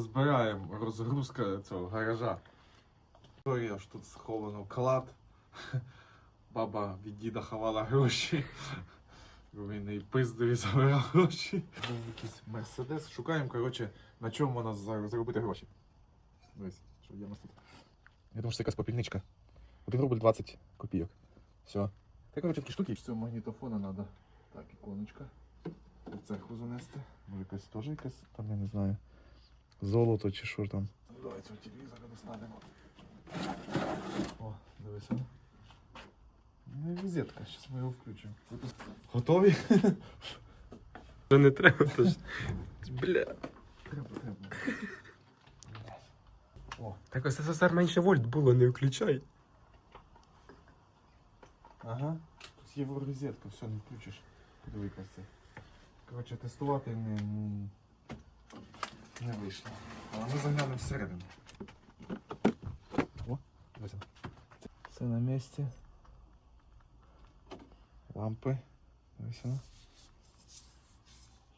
Розбираємо розгрузка цього гаража. Історія ж тут сховано клад. Баба від діда ховала гроші. Він і пиздив і забирав гроші. Якийсь мерседес. Шукаємо, коротше, на чому за- заробити гроші. Дивись, що є у нас тут. Я думаю, що це якась попільничка. 1 рубль 20 копійок. Все. Та, коротше, такі штуки. З цього магнітофона треба. Так, іконочка. У церкву занести. Може якась теж якась, там я не знаю. Золото чи що там. Давай цього телевізора достанемо. О, дивися. Ну, розетка, зараз ми його включимо. Готові? Це не треба, то ж. Бля. Треба, треба. О, Так ось СССР менше вольт було, не включай. ага. Тут є розетка, все, не включиш. Подиви якась це. Коротше, тестувати не, не вийшло. Але ми заглянемо всередину. О, дивися. Все на місці. Лампи. Дивися.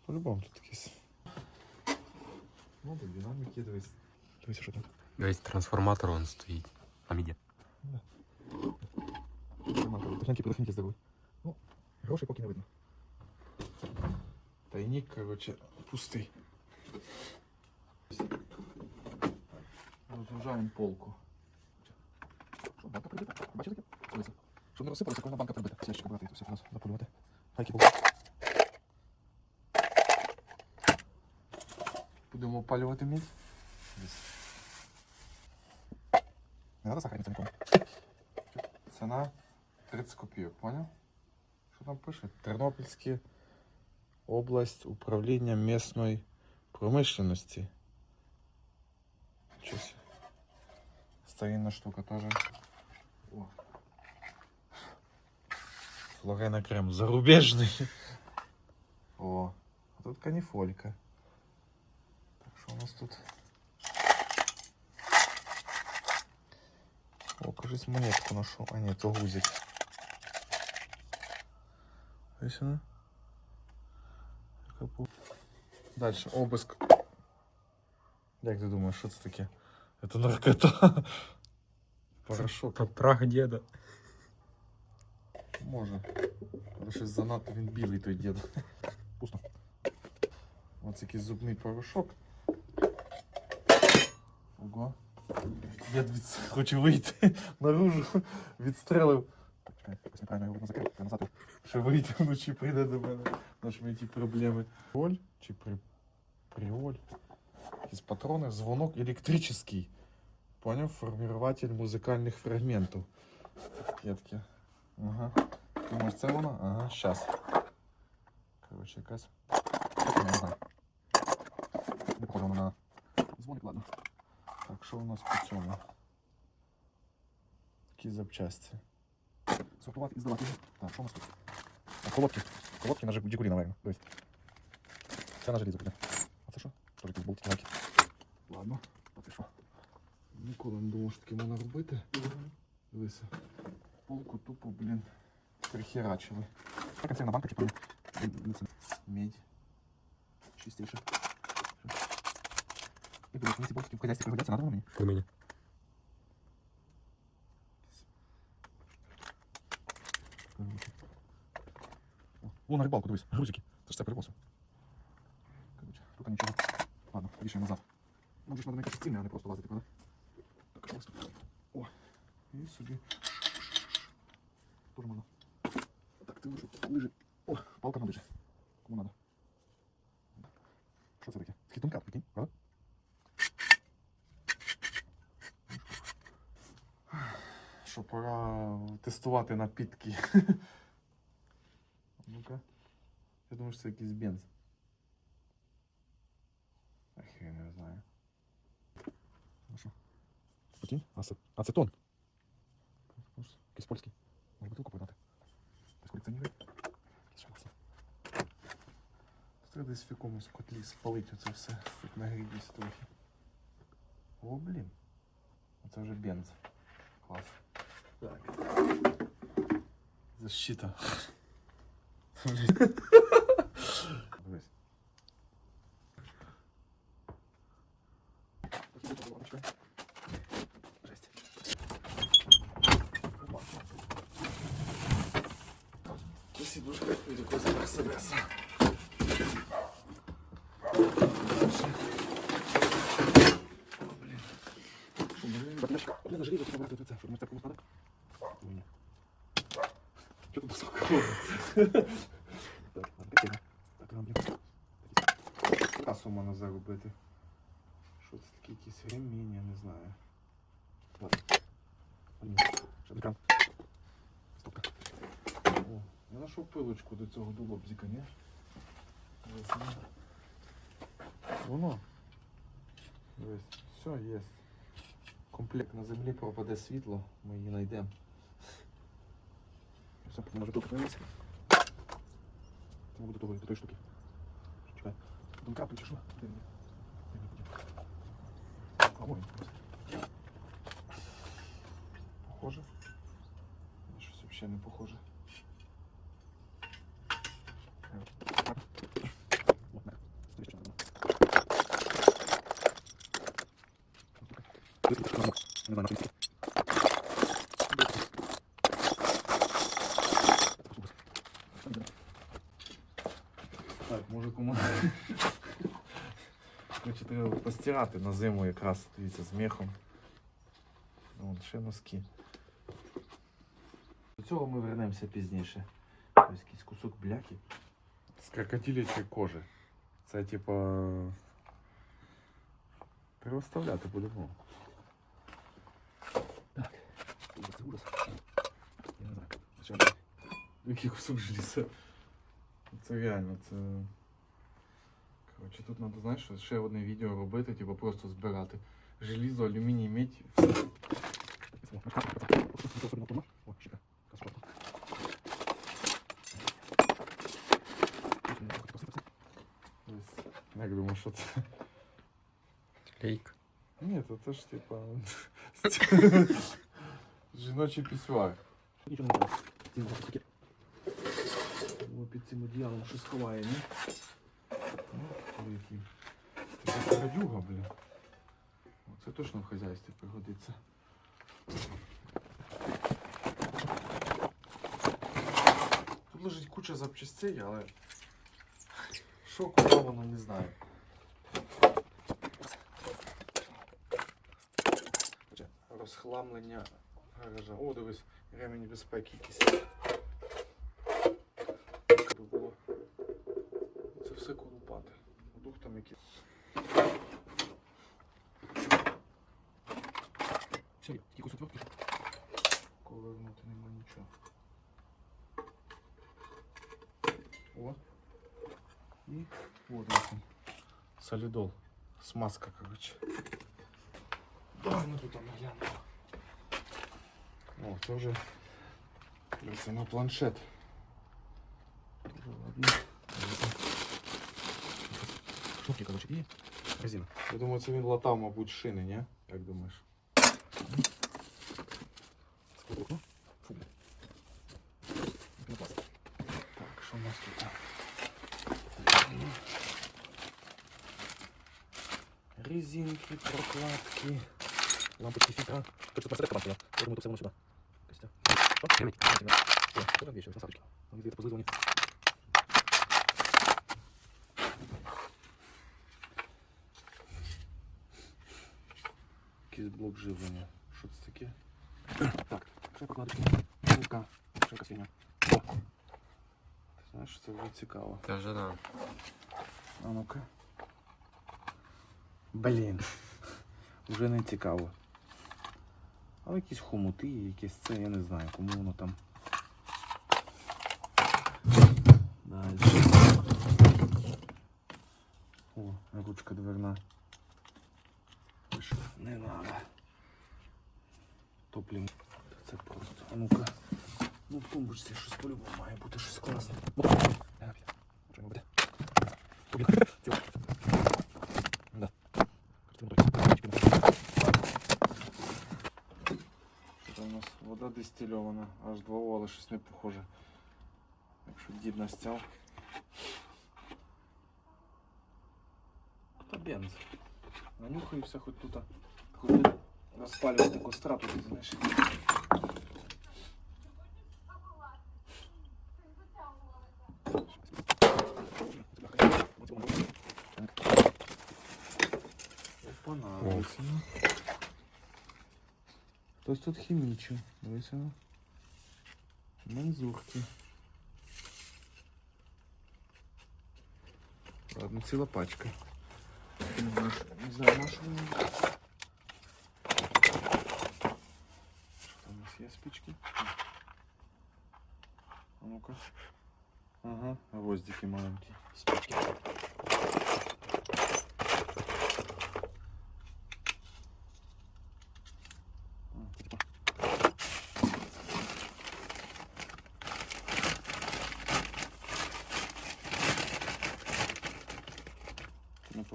По-любому тут якісь. Ну, так, динаміки, дивись. Дивися, що там. Весь трансформатор он стоїть. А мідя. Похнянки, подохніть здорові. Ну, грошей поки не видно. Тайник, короче, пустий. Розгружаємо полку. Що, банка прибита? Бачите таке? Дивіться. Щоб не розсипалося, коли банка прибита. Всі ще брати, все просто запалювати. Гайки полку. Будемо опалювати мідь. Десь. Не треба сахарниця нікому. Ціна 30 копійок, понял? Що там пише? Тернопільська область управління місної промишленості. Щось. Старинна штука теж. О. Флорена крем зарубежний. О, а тут каніфолька. Так, що у нас тут? О, кажись, монетку нашел. А, нет, это гузик. Ось вона. Дальше, обыск. Як ти думаєш, що це таке? Это наркота. Порошок. Та прах діда. Може. Але щось занадто він білий той дід. Пусто. Ось якийсь зубний порошок. Ого. Дід від... хоче вийти наружу, відстрелив. Так, чекай, якось неправильно його видно закрив. Я назад. Що вийти вночі прийде до мене. Наш мені ті проблеми. Проль чи при... приоль? Якісь патрони, звонок електричний. Поняв? Формирователь музикальних фрагментів. Кетки. Ага. Думаєш, це воно? Ага, щас. Коротше, якась. Я не знаю. Не похоже воно на дзвоник, ладно. Так, що у нас по цьому? Такі запчасті. Сортувати і здавати. Так, що у нас тут? А, колодки. Колодки на Жигулі, наверное. Дивись. Це на желізо буде. А це що? Тоже якісь болтики лайки. Ладно, а ти що? Ніколи не думав, що таке можна робити. Дивися. Полку тупо, блін, прихерачили. Так, консервна банка, типа, ну, це медь. Чистейше. Як думаєш, мені ці болтики в хазяйстві пригодяться, надо мені? По мені. О, Вон на рибалку, дивись, грузики. Це ж це перевоз. Короче, тут нічого. Ладно, вішаємо назад. Нам же ж надо якось цінне, а не просто лазити, правда? Так, що у нас тут? О, і собі. Тоже можна. Так, ти лежи, лежи. О, палка на лижі. Кому надо? Що це таке? Схитунка, прикинь, правда? Що, пора тестувати напітки. Ну-ка. Я думаю, що це якийсь бенз. А хрен я знаю. Ну що? Прикинь? Ацет... Ацетон. Якийсь польський. Може бутилку продати. Хтось колекціонує. Якийсь шанс. Треба десь в якомусь котлі спалити це все, як нагрітись трохи. О, блін. Оце вже бенз. Клас. Так. Защита. Дивись. Блин, нажри, чтобы это, чтобы мы так не Что тут высоко? Так, ладно, Так, нам, блін. Така сума на заробити. Що це таке якісь ремінь, я не знаю. Ладно. Блін, ще екран. Стопка. О, я знайшов пилочку до цього дулобзика, ні? Дивись, ну. Воно. Дивись, все, є. Комплект на землі пропаде світло, ми її знайдемо. Все, може тут появиться. Треба до того, до тої штуки. Чекай. Там капель чи що? Де він? Де він? А, вон він. Похоже? Ні, Щось взагалі не похоже. Так, може кому. Короче, треба постирати на зиму якраз, дивіться, з мехом. Вон, ще носки. До цього ми вернемося пізніше. Ось якийсь кусок бляки. З крокодилячої кожи. Це типа. Треба вставляти. ужас. Я не знаю. Що? Який кусок желіза. Це реально, це. Коротше, тут треба, знаєш, що, ще одне відео робити, типу просто збирати. Желізо, алюміній, медь. Ось. Як думаєш, що це? Лейк. Ні, то це ж типа. Жіночий пісюар. Нічого не треба. Під цим одіялом щось ховає, ні? Ну, який. Це радюга, блін. Це точно в хазяйстві пригодиться. Тут лежить куча запчастей, але що куди воно не знаю. Розхламлення гаража. О, дивись, ремень безпеки якийсь. Щоб було. Це все колупати. Дух там якийсь. Все, є. Тільки кусок твердки. Ковернути нема нічого. О. І от він. Солідол. Смазка, коротше. Давай ми тут наглянемо. О, це вже це на планшет. Дуже ладно. Шнурки, коротше, і резина. Я думаю, це він латав, мабуть, шини, ні? Як думаєш? Сковородку. Фу, бля. Пінопласт. Так, що у нас тут? Резинки, прокладки. Лампочки, фильтра. Короче, тут мастерка бачила. Я думаю, тут все воно сюди. Костя. Що? Ремень. О, що там вещи? Насадочки. Там где-то позызвані. Якийсь блок живлення. Що це таке? Так, ще прокладочки. Шнурка. Ще якась фігня. О, Ти знаєш, це вже цікаво. Та вже да. А ну-ка. Блін. Вже не цікаво. Але якісь хомути, якісь це, я не знаю, кому воно там. Далі. О, ручка дверна. Не надо. Топлін. Це просто. А ну-ка. Ну в тумбочці щось по-любому має бути щось класне. Буде? дистильована, аж 2 але щось не похоже. Якщо дід настяв. Та бенз. Нанюхаєшся хоч тут. Хоч тут розпалювати костра тут, знаєш. Хтось тут хімічив. Дивися. ну. Мензурки. Ладно, ціла пачка. Не знаю, що- не знаю, на що вони. Що там у нас є спички? А ну-ка. Ага, гвоздики маленькі. Спички.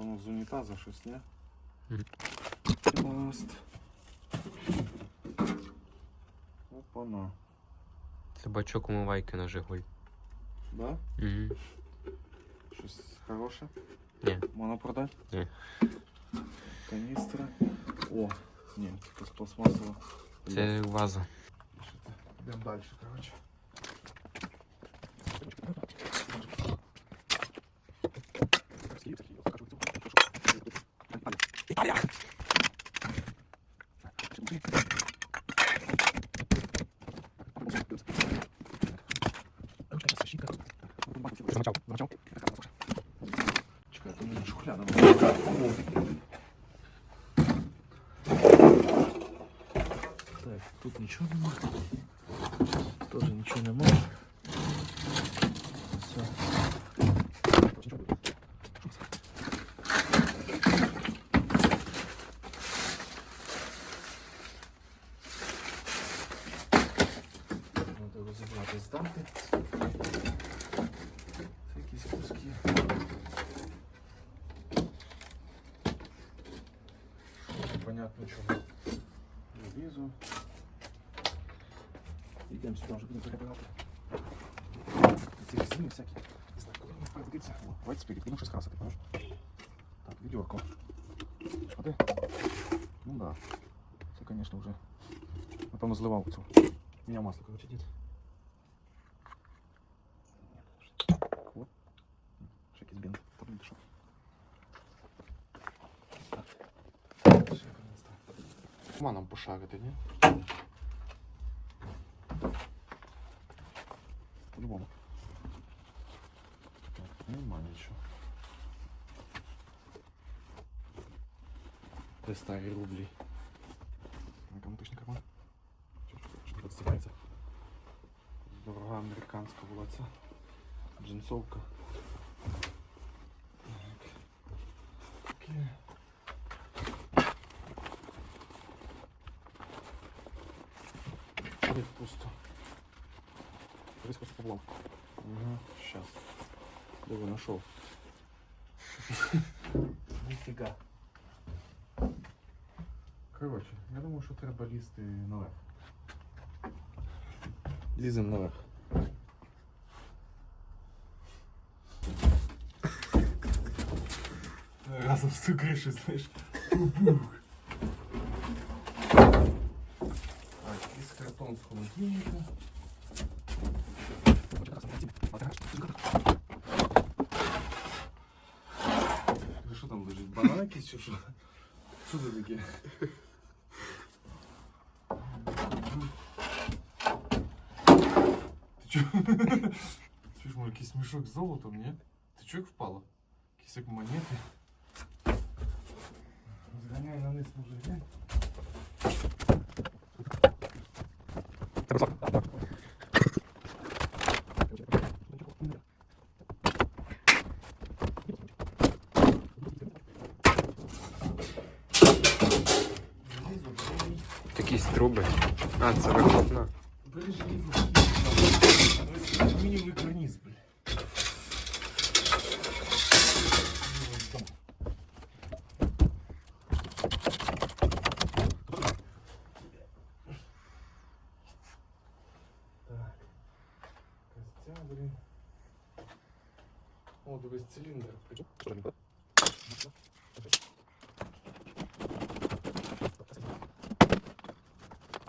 Напевно, з унітаза щось, ні? Мгм. Пласт. Опана. Це бачок умивайки на Жигуль. Да? Угу. Щось хороше? Ні. Можна продати? Ні. Каністра. О, ні, це пластмасово. Це ваза. Йдемо далі, коротше. тут нічого нема. Тоже нічого нема. Все. Треба розібрати здати. Це якісь куски. Непонятно чого. Залізу. Йдемо сюди, вже будемо перебирати. Ці резини всякі. Не знаю, коли вони пригодиться. О, давайте спирит, будемо щось красити, пам'ятаєш? Так, відьорко. А де? Ну да. Це, звісно, вже. Напевно, зливав цю. Міняв масло, коротше, дід. О. Ще якийсь бінт. Та блін, ти що? Так. Ще якось так. Ма нам пошарити, ні? Де старі рублі? На кому точно карман? Що ж, що тут стікається? Дорога американська була ця. Джинсовка. Так. Окей. Нет, пусто. Риск просто поблом. Угу, сейчас. Диви, нашел. Ніфіга. Коротше, я думаю, що треба лізти наверх. Ліземо наверх. Разом з цю кришу, знаєш. Бух. Так, якийсь картон з холодильника. Ти Що там лежить? Банан якийсь чи що? Що це таке? Чуєш, може якийсь мішок з золотом, ні? Ти чого як впало? Якісь як монети. Зганяй на низ, може глянь. Залізу, бери. Якісь труби. А, це